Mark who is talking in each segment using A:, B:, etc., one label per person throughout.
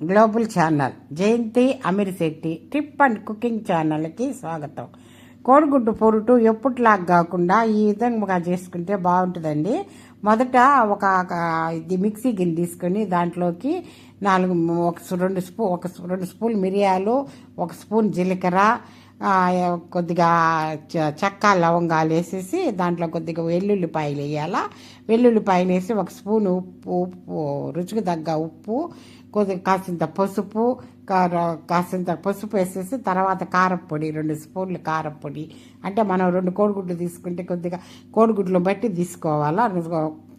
A: Global channel Jayanthi Amirshetty tip and cooking ఛానల్కి స్వాగతం. కోడిగుడ్డు పొరుటు ఎప్పుడులాగా కాకుండా ఈ విధంగా చేసుకుంటే బాగుంటుందండి. మొదట ఒక ఇది మిక్సీ గిన్నె తీసుకొని దాంట్లోకి నాలుగు ఒక రెండు స్పూ ఒక రెండు స్పూన్ మిరియాలు ఒక స్పూన్ జీలకర్ర కొద్దిగా చ- చెక్క లవంగాలు వేసేసి దాంట్లో కొద్దిగా వెల్లుల్లిపాయలు వేయాలా. వెల్లుల్లిపాయలు వేసి ఒక స్పూన్ ఉప్పు ఉప్పు రుచికి తగ్గ ఉప్పు కొద్దిగా కాసింత పసుపు కాసింత పసుపు వేసేసి తర్వాత కారపొడి రెండు స్పూన్లు కారపొడి అంటే మనం రెండు కోడిగుడ్లు తీసుకుంటే కొద్దిగా కోడిగుడ్లు బట్టి తీసుకోవాలా.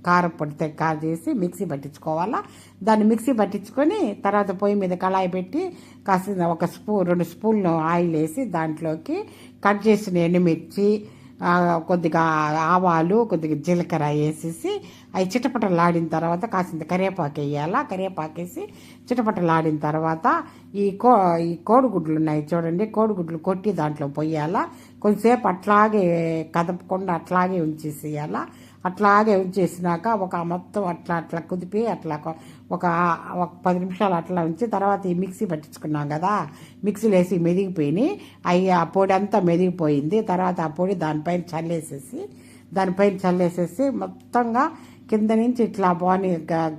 A: కారపొడి కార చేసి మిక్సీ పట్టించుకోవాలా. దాన్ని మిక్సీ పట్టించుకొని తర్వాత పొయ్యి మీద కళాయి పెట్టి కాసిన ఒక స్పూన్ రెండు స్పూన్లు ఆయిల్ వేసి దాంట్లోకి కట్ చేసిన ఎండుమిర్చి కొద్దిగా ఆవాలు కొద్దిగా జీలకర్ర వేసేసి అవి చిటపటలాడిన తర్వాత కాసింత కరివేపాకు వేయాలా కరివేపాకు వేసి చిటపటలాడిన తర్వాత ఈ కో ఈ కోడిగుడ్లు ఉన్నాయి చూడండి. కోడిగుడ్లు కొట్టి దాంట్లో పోయాలా కొంచెంసేపు అట్లాగే కదపకుండా అట్లాగే ఉంచేసేయాలా? అట్లాగే ఉంచేసినాక ఒక మొత్తం అట్లా అట్లా కుదిపి అట్లా కొ- ఒక ఒక పది నిమిషాలు అట్లా ఉంచి తర్వాత ఈ మిక్సీ పట్టించుకున్నాం కదా? మిక్సీలో వేసి మెదిగిపోయినాయి. అవి ఆ పొడి అంతా మెదిగిపోయింది. తర్వాత ఆ పొడి దానిపైన చల్లేసేసి దానిపైన చల్లేసేసి మొత్తంగా కింద నుంచి ఇట్లా బాని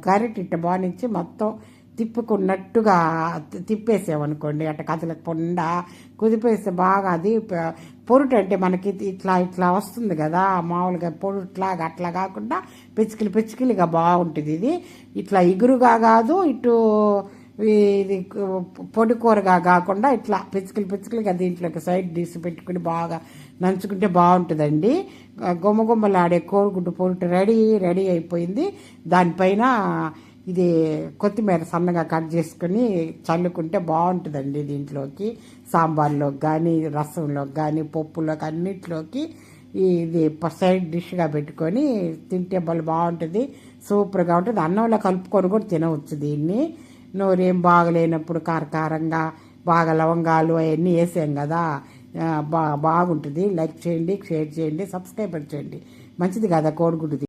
A: గరిట ఇట్ట బానించి మొత్తం తిప్పుకున్నట్టుగా తిప్పేసామనుకోండి అట్ట కదలకుండా కుదిపేస్తే బాగా అది పొరుటు అంటే మనకి ఇట్లా ఇట్లా వస్తుంది కదా. మామూలుగా పొరుట్లాగా అట్లా కాకుండా పిచ్చికిలి పిచ్చికిలిగా బాగుంటుంది ఇది. ఇట్లా ఇగురుగా కాదు ఇటు ఇది పొడి కూరగా కాకుండా ఇట్లా పిచ్చుకలు పిచ్చుకలుగా దీంట్లోకి సైడ్ తీసి పెట్టుకుని బాగా నంచుకుంటే బాగుంటుందండి. గుమ్మగుమ్మలాడే కోరుగుడ్డు పొరుటు రెడీ రెడీ అయిపోయింది. దానిపైన ఇది కొత్తిమీర సన్నగా కట్ చేసుకుని చల్లుకుంటే బాగుంటుందండి దీంట్లోకి. సాంబార్లోకి కానీ రసంలోకి కానీ పప్పులోకి అన్నిట్లోకి ఇది సైడ్ డిష్గా పెట్టుకొని తింటే భలే బాగుంటుంది. సూపర్గా ఉంటుంది. అన్నంలో కలుపుకొని కూడా తినవచ్చు దీన్ని. నోరేం బాగలేనప్పుడు కారకారంగా బాగా లవంగాలు అవన్నీ వేసాం కదా. బా బాగుంటుంది. లైక్ చేయండి షేర్ చేయండి సబ్స్క్రైబ్ చేయండి. మంచిది కదా కోడిగుడ్డుది